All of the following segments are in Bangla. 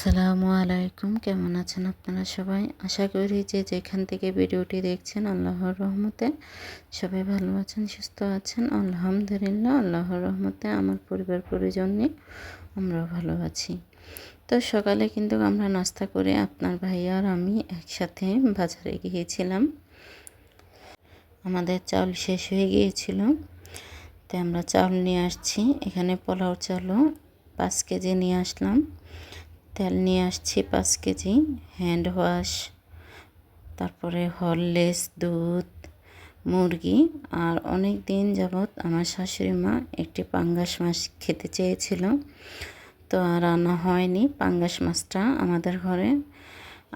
আসসালামু আলাইকুম। কেমন আছেন আপনারা সবাই? আশা করি যে যেখান থেকে ভিডিওটি দেখছেন আল্লাহর রহমতে সবাই ভালো আছেন, সুস্থ আছেন। আলহামদুলিল্লাহ, আল্লাহর রহমতে আমার পরিবার, পরিজন নিয়ে আমরাও ভালো আছি। তো সকালে কিন্তু আমরা নাস্তা করে আপনার ভাই আর আমি একসাথে বাজারে গিয়েছিলাম। আমাদের চাউল শেষ হয়ে গিয়েছিল। তাই আমরা চাউল নিয়ে আসছি। এখানে পোলাও চালও পাঁচ কেজি নিয়ে আসলাম। তেল নিয়ে আসছি পাঁচ কেজি হ্যান্ড ওয়াশ তারপরে হরলেস দুধ, মুরগি আর অনেক দিন যাবৎ আমার শাশুড়ি মা একটি পাঙ্গাস মাছ খেতে চেয়েছিল। তো আর আনা হয়নি পাঙ্গাস মাছটা আমাদের ঘরে।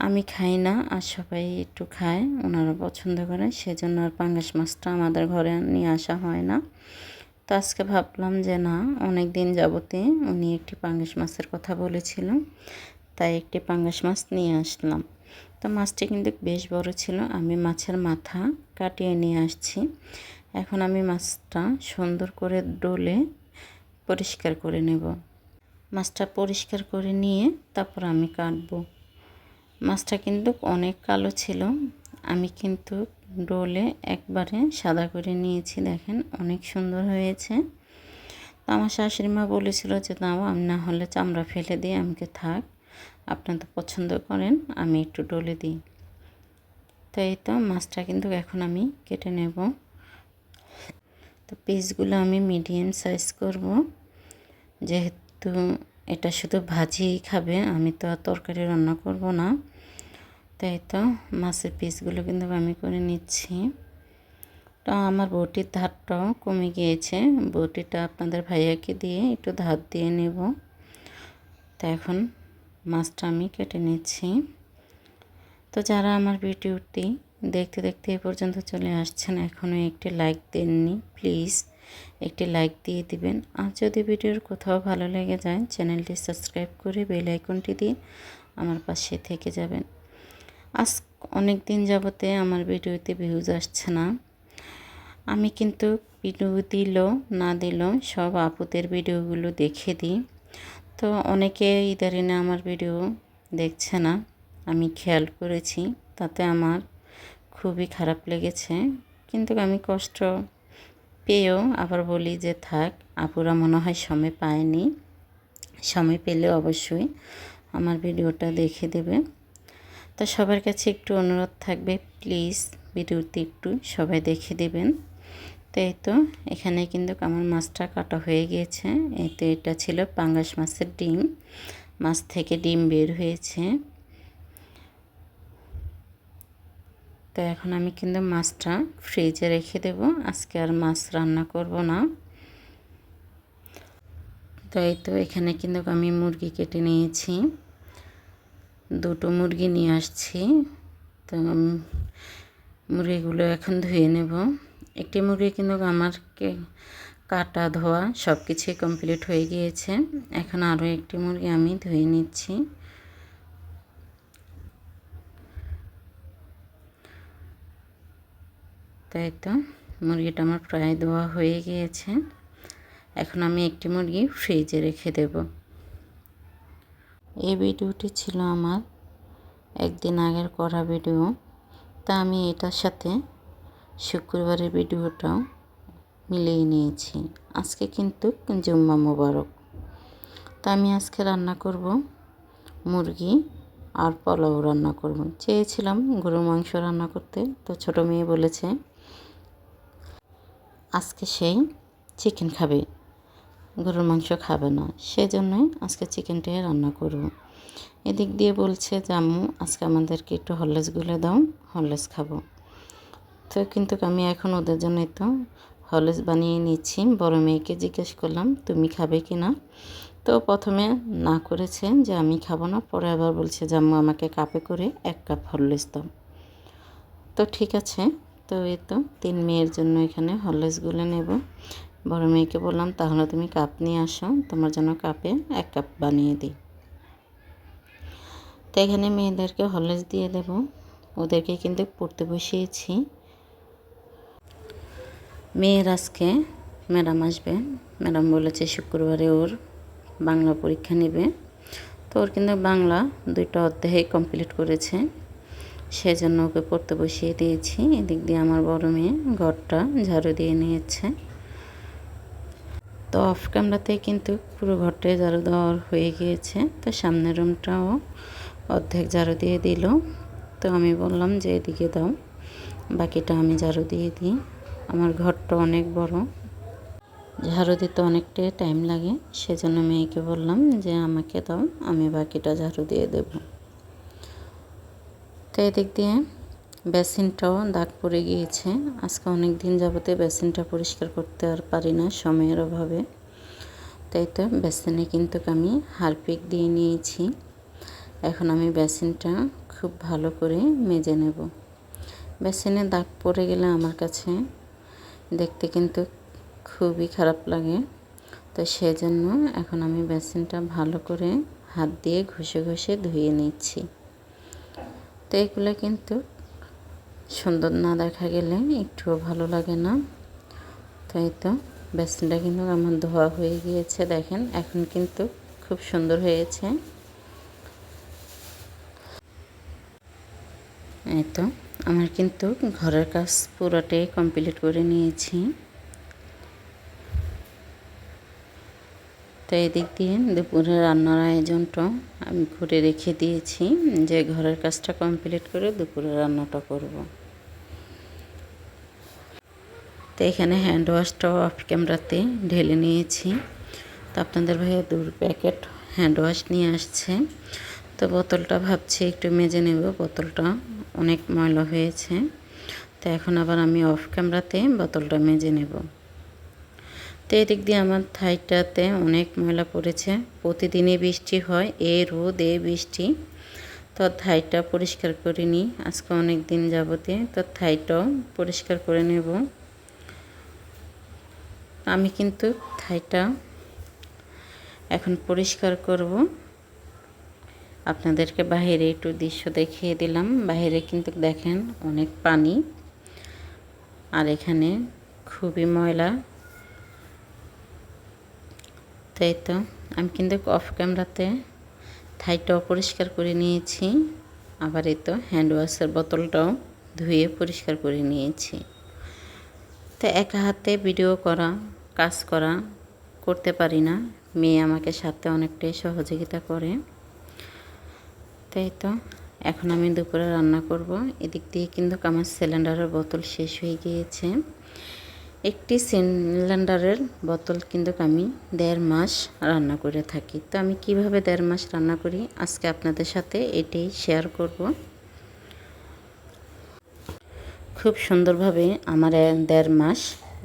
আমি খাই না আর সবাই একটু খায়, ওনারা পছন্দ করে, সেজন্য আর পাঙ্গাস মাছটা আমাদের ঘরে নিয়ে আসা হয় না। তো আজকে ভাবলাম যে না অনেক দিন যাবতে উনি একটি পাঙ্গাস মাছের কথা বলেছিল, তাই একটি পাঙ্গাস মাছ নিয়ে আসলাম। তো মাছটি কিন্তু বেশ বড় ছিল, আমি মাছের মাথা কাটিয়ে নিয়ে আসছি। এখন আমি মাছটা সুন্দর করে ডলে পরিষ্কার করে নেব। মাছটা পরিষ্কার করে নিয়ে তারপর আমি কাটবো। মাছটা কিন্তু অনেক কালো ছিল, আমি কিন্তু ডোলে একবারে সাদা করে নিয়েছি, দেখেন অনেক সুন্দর হয়েছে। তো আমার শাশুড়ি মা বলেছিল যে, নাও, আমি না হলে চামড়া ফেলে দিই, আমাকে থাক, আপনার তো পছন্দ করেন, আমি একটু ডলে দিই। তো এই তো মাছটা কিন্তু এখন আমি কেটে নেব। তো পিসগুলো আমি মিডিয়াম সাইজ করব। যেহেতু এটা শুধু ভাজিই খাবে, আমি তো আর তরকারি রান্না করব না। তাই তো মাছের পিসগুলো কিন্তু আমি করে নিচ্ছি। তো আমার বটির ধারটাও কমে গিয়েছে। বটিটা আপনাদের ভাইয়াকে দিয়ে একটু ধার দিয়ে নেব। তো এখন মাছটা আমি কেটে নিচ্ছি। তো যারা আমার ভিডিওটি দেখতে দেখতে এ পর্যন্ত চলে আসছেন, এখনও একটি লাইক দেননি, প্লিজ একটি লাইক দিয়ে দিবেন। আর যদি ভিডিওর কোথাও ভালো লেগে যায়, চ্যানেলটি সাবস্ক্রাইব করে বেল আইকনটি দিয়ে আমার পাশে থেকে যাবেন। আজ অনেক দিন যাবতে আমার ভিডিওতে ভিউজ আসছে না। আমি কিন্তু ভিডিও দিল, না দিল, সব আপুদের ভিডিওগুলো দেখে দিই। তো অনেকে ইদারিনে আমার ভিডিও দেখছে না, আমি খেয়াল করেছি, তাতে আমার খুবই খারাপ লেগেছে। কিন্তু আমি কষ্ট পেয়েও আবার বলি যে থাক, আপুরা মনে হয় সময় পায়নি। সময় পেলে অবশ্যই আমার ভিডিওটা দেখে দেবে। তো সবার কাছে একটু অনুরোধ থাকবে প্লিজ ভিডিওটি একটু সবাই দেখে দেবেন। তো এই তো, এখানে কিন্তু আমার মাছটা কাটা হয়ে গিয়েছে। এতে এটা ছিল পাঙ্গাস মাছের ডিম। মাছ থেকে ডিম বের হয়েছে। তো এখন আমি কিন্তু মাছটা ফ্রিজে রেখে দেব। আজকে আর মাছ রান্না করব না। তো এই তো, এখানে কিন্তু আমি মুরগি কেটে নিয়েছি। দুটো মুরগি নিয়ে আসছি। তো মুরগিগুলো এখন ধুয়ে নেব। একটি মুরগি কিন্তু আমারকে কাটা, ধোয়া সব কিছুই কমপ্লিট হয়ে গিয়েছে। এখন আরও একটি মুরগি আমি ধুয়ে নিচ্ছি। তাই তো, মুরগিটা আমার প্রায় ধোয়া হয়ে গিয়েছে। এখন আমি একটি মুরগি ফ্রিজে রেখে দেব। এই ভিডিওটি ছিল আমার একদিন আগের করা ভিডিও। তা আমি এটার সাথে শুক্রবারের ভিডিওটাও মিলিয়ে নিয়েছি। আজকে কিন্তু জুম্মা মোবারক। তা আমি আজকে রান্না করব মুরগি আর পোলাও রান্না করব। চেয়েছিলাম গরুর মাংস রান্না করতে, তো ছোট মেয়ে বলেছে, আজকে সেই চিকেন খাবে। গরুর মাংস খাবে না। সেজন্যই আজকে চিকেনটাই রান্না করব। এদিক দিয়ে বলছে জাম্মু আজকে আমাদেরকে একটু হরলেস গুলে দাও হরলেস খাব। তো কিন্তু আমি এখন ওদের জন্য তো হরলেস বানিয়ে নিচ্ছি। বড় মেয়েকে জিজ্ঞেস করলাম, তুমি খাবে কি না? তো প্রথমে না করেছে যে, আমি খাব না। পরে আবার বলছে জাম্মু আমাকে কাপে করে এক কাপ হরলেস দাও। তো ঠিক আছে। তো এই তো, তিন মেয়ের জন্য এখানে হরলেস গুলে নেব। বড় মেয়েকে বললাম, তাহলে তুমি কাপ নিয়ে আসো, তোমার জন্য কাপে এক কাপ বানিয়ে দিই। তো এখানে মেয়েদেরকে হরলেস দিয়ে দেব। ওদেরকে কিন্তু পড়তে বসিয়েছি। মেয়ের আজকে ম্যাডাম আসবে। ম্যাডাম বলেছে শুক্রবারে ওর বাংলা পরীক্ষা নেবে। তো ওর কিন্তু বাংলা দুইটা অধ্যায় কমপ্লিট করেছে। সেজন্য ওকে পড়তে বসিয়ে দিয়েছি। এদিক দিয়ে আমার বড় মেয়ে ঘরটা ঝাড়ু দিয়ে নিয়েছে। তো অফ ক্যামেরাতে কিন্তু পুরো ঘরটাই ঝাড়ু দেওয়ার হয়ে গিয়েছে। তো সামনের রুমটাও অর্ধেক ঝাড়ু দিয়ে দিল। তো আমি বললাম যে এদিকে দাও, বাকিটা আমি ঝাড়ু দিয়ে দিই। আমার ঘরটা অনেক বড়। ঝাড়ু দিতে অনেকটাই টাইম লাগে। সেজন্য মেয়েকে বললাম যে আমাকে দাও, আমি বাকিটা ঝাড়ু দিয়ে দেব। তো এদিক দিয়ে বেসিনটাও দাগ পড়ে গিয়েছে। আজকে অনেক দিন যাবতে বেসিনটা পরিষ্কার করতে আর পারি না সময়ের অভাবে। তাই তো বেসিনে কিন্তু আমি হারপিক দিয়ে নিয়েছি। এখন আমি বেসিনটা খুব ভালো করে মেজে নেব। বেসিনে দাগ পড়ে গেলে আমার কাছে দেখতে কিন্তু খুবই খারাপ লাগে। তো সেজন্য এখন আমি বেসিনটা ভালো করে হাত দিয়ে ঘষে ঘষে ধুয়ে নিচ্ছি। তো এগুলো কিন্তু সুন্দর না দেখা গেলে একটুও ভালো লাগে না। তাই তো, বেসনটা কিন্তু আমার ধোয়া হয়ে গিয়েছে, দেখেন, এখন কিন্তু খুব সুন্দর হয়েছে। এই তো, আমার কিন্তু ঘরের কাজ পুরোটাই কমপ্লিট করে নিয়েছি। তো এদিক দিয়ে দুপুরে রান্নার আয়োজনটা আমি করে রেখে দিয়েছি যে ঘরের কাজটা কমপ্লিট করে দুপুরে রান্নাটা করব। তো এখানে হ্যান্ড ওয়াশটাও অফ ক্যামেরাতে ঢেলে নিয়েছি। তো আপনাদের ভাইয়া দূর প্যাকেট হ্যান্ড ওয়াশ নিয়ে আসছে। তো বোতলটা ভাবছি একটু মেজে নেব, বোতলটা অনেক ময়লা হয়েছে। তো এখন আবার আমি অফ ক্যামেরাতে বোতলটা মেজে নেব। তো এদিক দিয়ে আমার থাইটাতে অনেক ময়লা পড়েছে। প্রতিদিনই বৃষ্টি হয়, এ রোদ এ বৃষ্টি। তো থাইটা পরিষ্কার করিনি আজকে অনেক দিন যাবতে। তো থাইটাও পরিষ্কার করে নেব। আমি কিন্তু থাইটা এখন পরিষ্কার করব। আপনাদেরকে বাহিরে একটু দৃশ্য দেখিয়ে দিলাম। বাহিরে কিন্তু দেখেন অনেক পানি। আর এখানে খুবই ময়লা। তাই তো আমি কিন্তু অফ ক্যামেরাতে থাইটাও পরিষ্কার করে নিয়েছি। আবার এই তো হ্যান্ড ওয়াশের বোতলটাও ধুয়ে পরিষ্কার করে নিয়েছি। তো একা হাতে ভিডিও করা, কাজ করা করতে পারি না। মেয়ে আমাকে সাথে অনেকটাই সহযোগিতা করে। তাই তো এখন আমি দুপুরে রান্না করব। এদিক দিয়ে কিন্তু আমার সিলিন্ডারের বোতল শেষ হয়ে গিয়েছে। একটি সিলিন্ডারের বোতল কিন্তু আমি দেড় মাস রান্না করে থাকি। তো আমি কীভাবে দেড় মাস রান্না করি? আজকে আপনাদের সাথে এটাই শেয়ার করব। খুব সুন্দরভাবে আমার দেড় মাস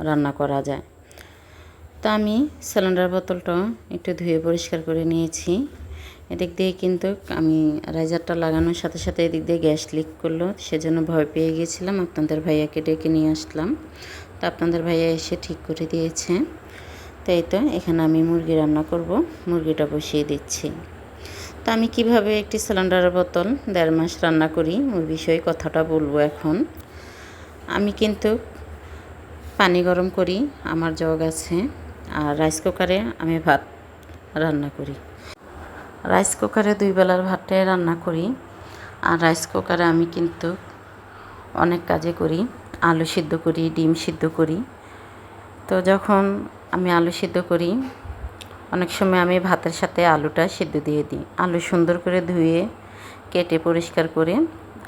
রান্না করা যায়। তো আমি সিলিন্ডার বোতলটা একটু ধুয়ে পরিষ্কার করে নিয়েছি। এদিক দিয়ে কিন্তু আমি রাইজারটা লাগানোর সাথে সাথে এদিক দিয়ে গ্যাস লিক করল। সেজন্য ভয় পেয়ে গিয়েছিলাম। আপনাদের ভাইয়াকে ডেকে নিয়ে আসলাম। তো আপনাদের ভাইয়া এসে ঠিক করে দিয়েছে। তাই তো এখানে আমি মুরগি রান্না করব, মুরগিটা বসিয়ে দিচ্ছি। তো আমি কীভাবে একটি সিলিন্ডারের বোতল দেড় মাস রান্না করি ওই বিষয়ে কথাটা বলব এখন। আমি কিন্তু পানি গরম করি, আমার জগ আছে, আর রাইস কুকারে আমি ভাত রান্না করি। রাইস কুকারে দুই বেলার ভাতটাই রান্না করি, আর রাইস কুকারে আমি কিন্তু অনেক কাজে করি। আলু সিদ্ধ করি, ডিম সিদ্ধ করি। তো যখন আমি আলু সিদ্ধ করি, অনেক সময় আমি ভাতের সাথে আলুটা সিদ্ধ দিয়ে দিই। আলু সুন্দর করে ধুয়ে, কেটে পরিষ্কার করে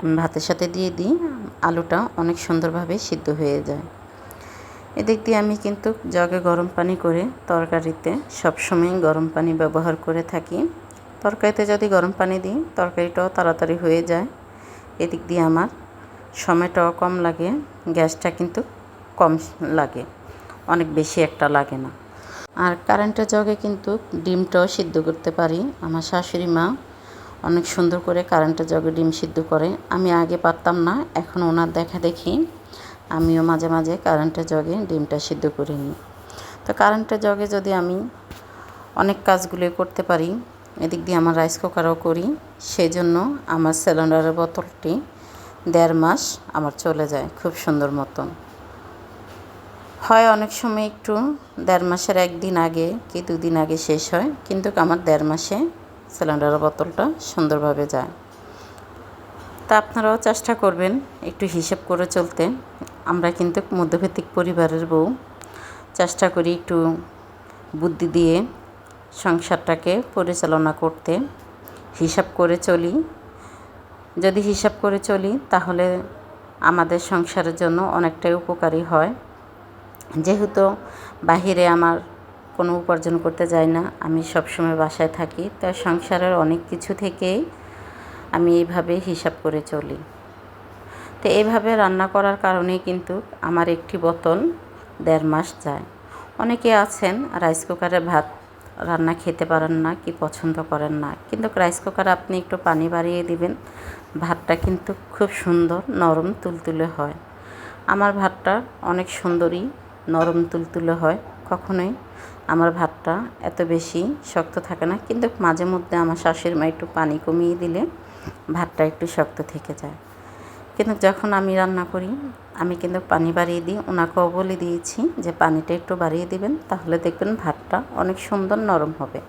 আমি ভাতের সাথে দিয়ে দিই, আলুটা অনেক সুন্দরভাবে সিদ্ধ হয়ে যায়। এদিক দিয়ে আমি কিন্তু জগে গরম পানি করে তরকারিতে সবসময় গরম পানি ব্যবহার করে থাকি। তরকারিতে যদি গরম পানি দিই, তরকারিটাও তাড়াতাড়ি হয়ে যায়। এদিক দিয়ে আমার সময়টাও কম লাগে, গ্যাসটা কিন্তু কম লাগে, অনেক বেশি একটা লাগে না। আর কারেন্টের জগে কিন্তু ডিমটাও সিদ্ধ করতে পারি। আমার শাশুড়ি মা অনেক সুন্দর করে কারেন্টের জগে ডিম সিদ্ধ করে। আমি আগে পারতাম না, এখন ওনার দেখা দেখি, আমিও মাঝে মাঝে কারেন্টের জগে ডিমটা সিদ্ধ করে নিই। তো কারেন্টের জগে যদি আমি অনেক কাজগুলো করতে পারি, এদিক দিয়ে আমার রাইস কুকারও করি সেই জন্য আমার সিলিন্ডারের বোতলটি দেড় মাস আমার চলে যায় খুব সুন্দর মতন। হয় অনেক সময় একটু দেড় মাসের একদিন আগে কি দুদিন আগে শেষ হয়, কিন্তু আমার দেড় মাসে সিলিন্ডারের বোতলটা সুন্দরভাবে যায়। তা আপনারাও চেষ্টা করবেন একটু হিসেব করে চলতে। আমরা কিন্তু মধ্যভিত্তিক পরিবারের বউ। চেষ্টা করি একটু বুদ্ধি দিয়ে সংসারটাকে পরিচালনা করতে। হিসাব করে চলি। যদি হিসাব করে চলি, তাহলে আমাদের সংসারের জন্য অনেকটাই উপকারী হয়। যেহেতু বাহিরে আমার কোনো উপার্জন করতে যাই না, আমি সবসময় বাসায় থাকি, তো সংসারের অনেক কিছু থেকেই আমি এইভাবে হিসাব করে চলি। তো এইভাবে রান্না করার কারণে কিন্তু আমার একটি বোতল দেড় মাস যায়। অনেকে আছেন, রাইস কুকারে ভাত রান্না খেতে পারেন না কি পছন্দ করেন না। কিন্তু রাইস কুকারে আপনি একটু পানি বাড়িয়ে দিবেন। ভাতটা কিন্তু খুব সুন্দর, নরম, তুলতুলে হয়। আমার ভাতটা অনেক সুন্দরই নরম, তুলতুলে হয়। কখনোই আমার ভাতটা এত বেশি শক্ত থাকে না। কিন্তু মাঝে মধ্যে আমার শাশুড়ি মা একটু পানি কমিয়ে দিলে ভাতটা একটু শক্ত থেকে যায়। কিন্তু যখন আমি রান্না করি আমি কিন্তু পানি বাড়িয়ে দিই, ওনাকেও বলে দিয়েছি যে পানিটা একটু বাড়িয়ে দিবেন, তাহলে দেখবেন ভাতটা অনেক সুন্দর নরম হবে।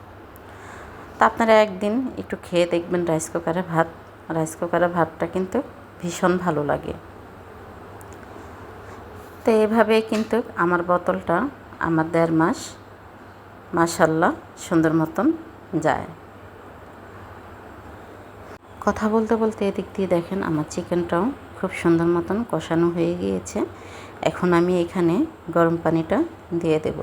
তা আপনারা একদিন একটু খেয়ে দেখবেন রাইস কুকারে ভাত। রাইস কুকারে ভাতটা কিন্তু ভীষণ ভালো লাগে। তো এভাবে কিন্তু আমার বোতলটা আমার দেড় মাস মাসাল্লাহ সুন্দর মতন যায়। কথা বলতে বলতে এদিক দিয়ে দেখেন আমার চিকেনটাও খুব সুন্দর মতন কষানো হয়ে গিয়েছে। এখন আমি এখানে গরম পানিটা দিয়ে দেব।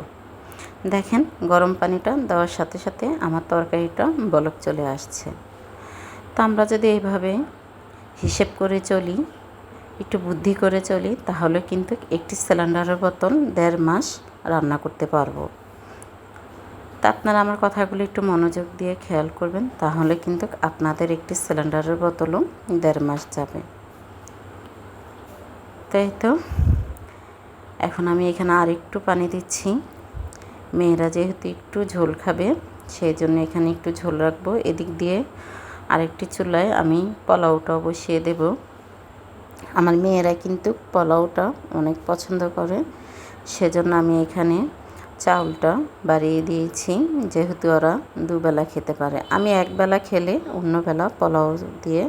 দেখেন, গরম পানিটা দেওয়ার সাথে সাথে আমার তরকারিটা বলক চলে আসছে। তো আমরা যদি এইভাবে হিসেব করে চলি, একটু বুদ্ধি করে চলি, তাহলে কিন্তু একটি সিলিন্ডারের বোতল দেড় মাস রান্না করতে পারব। তা আপনারা আমার কথাগুলো একটু মনোযোগ দিয়ে খেয়াল করবেন, তাহলে কিন্তু আপনাদের একটি সিলিন্ডারের বোতলও দেড় মাস যাবে। তাই তো? এখন আমি এখানে আর একটু পানি দিচ্ছি। মেয়েরা যেহেতু একটু ঝোল খাবে, সেই জন্য এখানে একটু ঝোল রাখব। এদিক দিয়ে আরেকটি চুলায় আমি পোলাওটা বসিয়ে দেব। আমার মেয়েরা কিন্তু পোলাওটা অনেক পছন্দ করে, সেজন্য আমি এখানে চাউলটা বাড়িয়ে দিয়েছি, যেহেতু ওরা দুবেলা খেতে পারে। আমি একবেলা খেলে অন্যবেলা পোলাও দিয়ে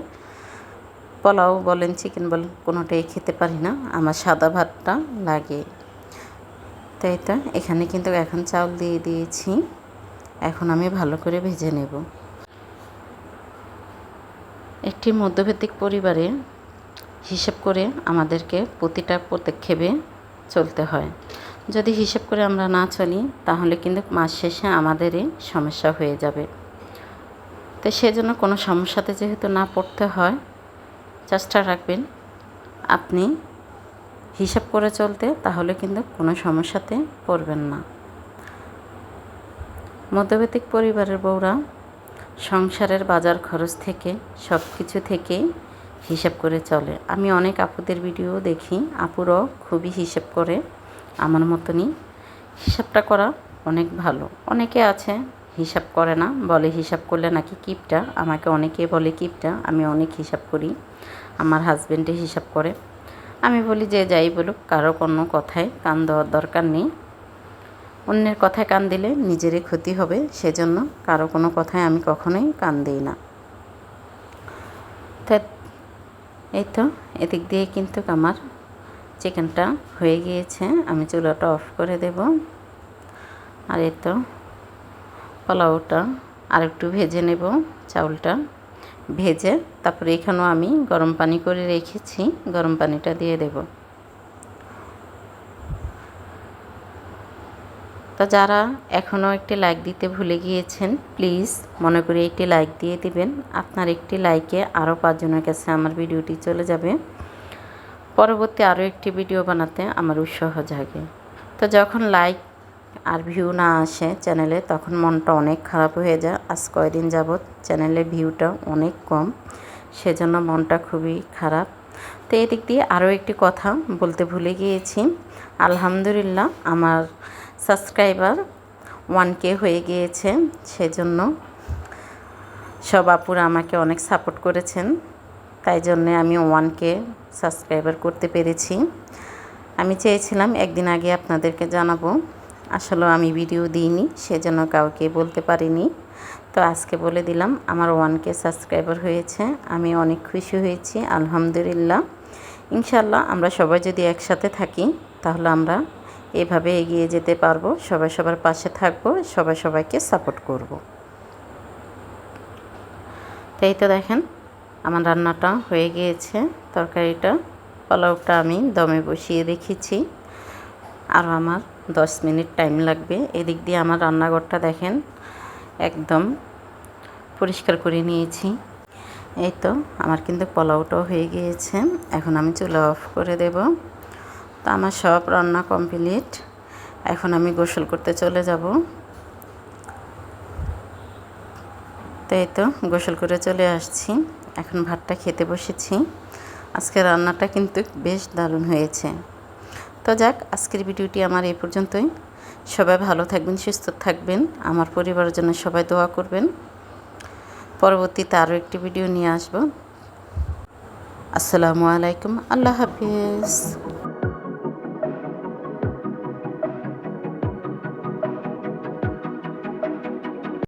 পোলাও বলেন চিকেন বলেন, কোনোটাই খেতে পারি না। আমার সাদা ভাতটা লাগে। তাই তো এখানে কিন্তু এখন চাউল দিয়ে দিয়েছি। এখন আমি ভালো করে ভেজে নেব। একটি মধ্যভিত্তিক পরিবারে হিসেব করে আমাদেরকে প্রতিটা পদক্ষেপে চলতে হয়। যদি হিসেব করে আমরা না চলি, তাহলে কিন্তু মাস শেষে আমাদেরই সমস্যা হয়ে যাবে। তো সেজন্য কোনো সমস্যাতে যেহেতু না পড়তে হয় চেষ্টা রাখবেন। আপনি হিসাব করে চলতে তাহলে কিন্তু কোনো সমস্যাতে পড়বেন না। মধ্যবিত্তিক পরিবারের বউরা সংসারের বাজার খরচ থেকে সব কিছু থেকেই হিসাব করে চলে। আমি অনেক আপুদের ভিডিও দেখি, আপুরাও খুবই হিসাব করে। আমার মতনই হিসাবটা করা অনেক ভালো। অনেকে আছে হিসাব করে না, বলে হিসাব করলে নাকি কিপটা। আমাকে অনেকে বলে কিপটা, আমি অনেক হিসাব করি। আমার হাজব্যান্ডে হিসাব করে। আমি বলি যে যাই বলুক, কারও কোনো কথায় কান দেওয়ার দরকার নেই। অন্যের কথায় কান দিলে নিজেরই ক্ষতি হবে, সেজন্য কারও কোনো কথায় আমি কখনোই কান দিই না। এই তো, এদিক দিয়ে কিন্তু আমার চিকেনটা হয়ে গিয়েছে। আমি চুলাটা অফ করে দেব। আর এই তো পোলাওটা আর একটু ভেজে নেব চাউলটা। ভেজে তারপরে এখানেও আমি গরম পানি করে রেখেছি, গরম পানিটা দিয়ে দেব। তো যারা এখনও একটি লাইক দিতে ভুলে গিয়েছেন, প্লিজ মনে করি একটি লাইক দিয়ে দিবেন। আপনার একটি লাইকে আরও পাঁচজনের কাছে আমার ভিডিওটি চলে যাবে। পরবর্তী আরও একটি ভিডিও বানাতে আমার উৎসাহ জাগে। তো যখন লাইক আর ভিউ না আসে চ্যানেলে, তখন মনটা অনেক খারাপ হয়ে যায়। আজ কয়দিন যাবৎ চ্যানেলে ভিউটা অনেক কম, সেজন্য মনটা খুবই খারাপ। তো এদিক দিয়ে আরও একটি কথা বলতে ভুলে গিয়েছি। আলহামদুলিল্লাহ, আমার সাবস্ক্রাইবার ওয়ান কে হয়ে গিয়েছে, সেজন্য সব আপুরা আমাকে অনেক সাপোর্ট করেছেন। তাই জন্যে আমি ওয়ানকে সাবস্ক্রাইবার করতে পেরেছি। আমি চেয়েছিলাম একদিন আগে আপনাদেরকে জানাব। আসলে আমি ভিডিও দিইনি, সেজন্য কাউকে বলতে পারিনি। তো আজকে বলে দিলাম, আমার ওয়ান কে সাবস্ক্রাইবার হয়েছে, আমি অনেক খুশি হয়েছি, আলহামদুলিল্লাহ। ইনশাল্লাহ আমরা সবাই যদি একসাথে থাকি, তাহলে আমরা এভাবে এগিয়ে যেতে পারব, সবাই সবার পাশে থাকব, সবাই সবাইকে সাপোর্ট করব। তাই তো দেখেন, আমার রান্নাটা হয়ে গিয়েছে, তরকারিটা, পোলাওটা আমি দমে বসিয়ে রেখেছি। আর আমার দশ মিনিট টাইম লাগবে। এদিক দিয়ে আমার রান্নাঘরটা দেখেন, একদম পরিষ্কার করে নিয়েছি। এই তো, আমার কিন্তু পোলাওটাও হয়ে গিয়েছে। এখন আমি চুলা অফ করে দেব। তো আমার সব রান্না কমপ্লিট। এখন আমি গোসল করতে চলে যাব। তো এই তো, গোসল করে চলে আসছি। এখন ভাতটা খেতে বসেছি। আজকে রান্নাটা কিন্তু বেশ দারুণ হয়েছে। তো যাক, আজকের ভিডিওটি আমার এই পর্যন্তই। সবাই ভালো থাকবেন, সুস্থ থাকবেন। আমার পরিবারের জন্য সবাই দোয়া করবেন। পরবর্তীতে আরও একটি ভিডিও নিয়ে আসব। আসসালামু আলাইকুম, আল্লাহ হাফিজ।